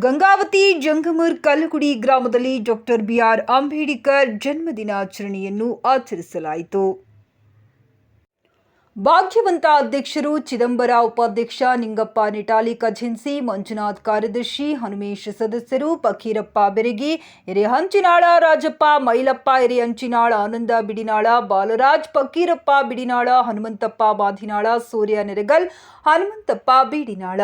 ಗಂಗಾವತಿ ಜಂಗಮರ್ ಕಲ್ಲುಗುಡಿ ಗ್ರಾಮದಲ್ಲಿ doctor B R Ambedkar ಜನ್ಮದಿನಾಚರಣೆಯನ್ನು ಆಚರಿಸಲಾಯಿತು. ಭಾಗ್ಯವಂತ ಅಧ್ಯಕ್ಷರು ಚಿದಂಬರ ಉಪಾಧ್ಯಕ್ಷ ನಿಂಗಪ್ಪ ನಿಟಾಲಿ ಖಜೆನ್ಸಿ, ಮಂಜುನಾಥ್ ಕಾರ್ಯದರ್ಶಿ, ಹನುಮೇಶ್ ಸದಸ್ಯರು, ಫಕೀರಪ್ಪ ಬೆರಗಿ ಹಿರಿಹಂಚಿನಾಳ ರಾಜಪ್ಪ, ಮೈಲಪ್ಪ ಹಿರಿಹಂಚಿನಾಳ ಆನಂದ ಬಿಡಿನಾಳ, ಬಾಲರಾಜ್, ಫಕೀರಪ್ಪ ಬಿಡಿನಾಳ, ಹನುಮಂತಪ್ಪ ಬಾಧಿನಾಳ ಸೂರ್ಯ ನೆರಗಲ್, ಹನುಮಂತಪ್ಪ ಬಿಡಿನಾಳ.